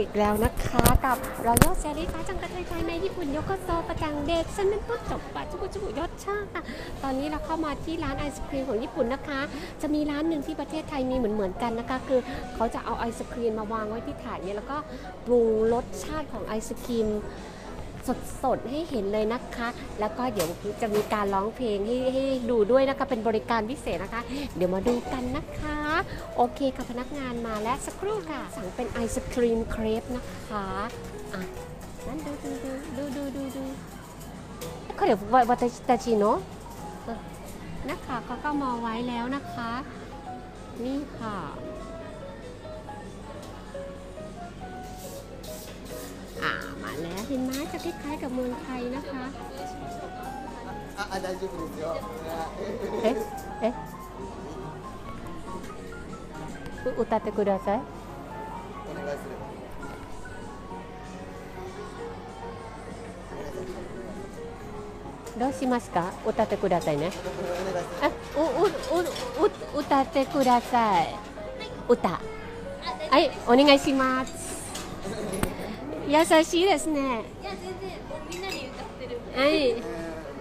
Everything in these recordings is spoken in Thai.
อีกแล้วนะคะกับรอยัลเซรีฟ้าจังกระเทยไทยในญี่ปุ่นยกโซประจังเด็กฉันเป็นผู้จบปะจุกุจุกุยอดชาติค่ะตอนนี้เราเข้ามาที่ร้านไอศครีมของญี่ปุ่นนะคะ จะมีร้านหนึ่งที่ประเทศไทยมีเหมือนเหมือนกันนะคะ คือเขาจะเอาไอศครีมมาวางไว้ที่ถาดเนี่ยแล้วก็ปรุงรสชาติของไอศครีม สดๆให้เห็นเลยนะคะ แล้วก็เดี๋ยวจะมีการร้องเพลงให้ให้ดูด้วยนะคะ เป็นบริการพิเศษนะคะ เดี๋ยวมาดูกันนะคะ โอเคค่ะพนักงานมาแล้วสักครู่ค่ะ สั่งเป็นไอศครีมเครปนะคะอะนั่นดูดูดูดูดูดูดูเขาเดี๋ยววัตตาชิโนะนะคะเขาก็มาไว้แล้วนะคะ นี่ค่ะ ห็นไหมจะคล้ายๆกับเมืองไทยนะคะ あ、あ大丈夫ですよ。 เอ๊ะ เอ๊ะอุตาเตกุดาไซ お願いすれば。どうしますか歌ってくださいね。お願いすれあ、う、う、う、う、歌ってください。歌。はい、お願いします。 優しいですね。いや全然もうみんなに歌ってるはい。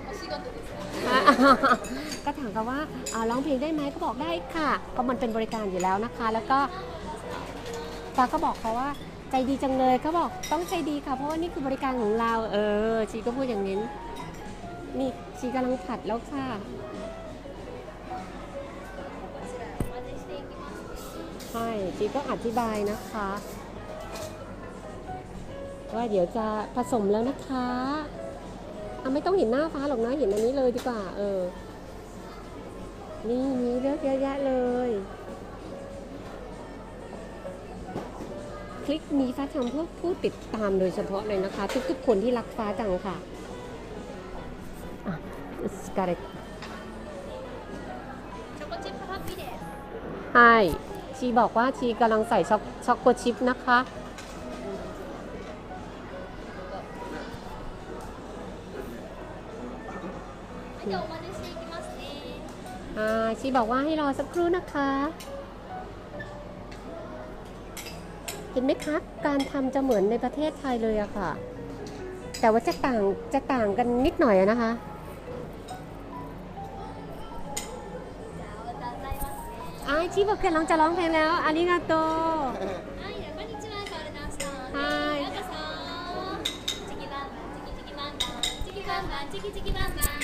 お仕事ですから ก็ถามเขาว่าอ่าร้องเพลงได้ไหมก็บอกได้ค่ะ ก็มันเป็นบริการอยู่แล้วนะคะ แล้วก็ฟ้าก็บอกเขาว่าใจดีจังเลยเขาบอกต้องใจดีค่ะ เพราะว่านี่คือบริการของเรา เออ ชีก็พูดอย่างนี้ นี่ชีกำลังผัดแล้วค่ะ こちらお混ぜしていきます ใช่ชีก็อธิบายนะคะ ว่าเดี๋ยวจะผสมแล้วนะคะเอาไม่ต้องเห็นหน้าฟ้าหรอกนะเห็นอันนี้เลยดีกว่า เออ นี่มีเลือกเยอะแยะเลย คลิกนี้ฟ้าทำเพื่อผู้ติดตามโดยเฉพาะเลยนะคะ ทุกๆคนที่รักฟ้าจังค่ะอะสกาเรตใช่ชีบอกว่าชีกำลังใส่ช็อกโกชิพนะคะ はいじゃあお混ぜしていきますね อ่าชีบอกว่าให้รอสักครู่นะคะ เห็นไหมคะ การทำจะเหมือนในประเทศไทยเลยอะค่ะ แต่ว่าจะต่างจะต่างกันนิดหน่อยอะนะคะ じゃあお歌歌いますね อ่าชีบอกกำลังจะร้องเพลงแล้วอาริงาโต はいこんにちはカオルダンスさんはいようこそチキバンバンチキチキバンバンチキバンバンチキチキバンバン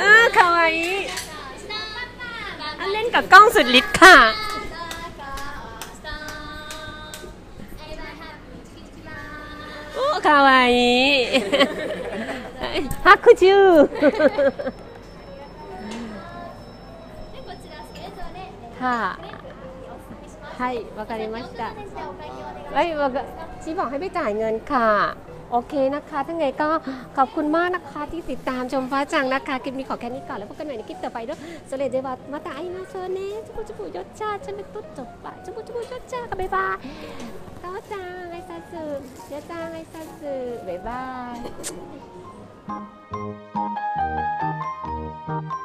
อ่าคาวาอิอะเล่นกับกล้องสุดฤทธิ์ค่ะ โอ้คาวาอิ ฮักคุจู ค่ะはいわかりましたเอ้ยวะชีบอกให้ไปจ่ายเงินค่ะ โอเคนะคะถ้าไงก็ขอบคุณมากนะคะที่ติดตามชมฟ้าจังนะคะคลิปนี้ขอแค่นี้ก่อนแล้วพบกันใหม่ในคลิปต่อไปด้วยสเลดเดวัตมาตาไอมาเซอร์เน่จุบุจุบุยศชาฉันเป็นตุ๊ดจบปะจุบุจุบุยศชาค่ะบ๊ายบายฟ้าจังไอซาสึเดี๋ยวจังไอซาสึบ๊ายบายบา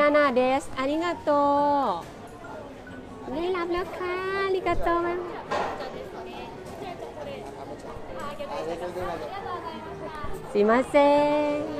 นาน่าเดสอาริงาโตได้รับแล้วค่ะอาริกาโตไหม すいません。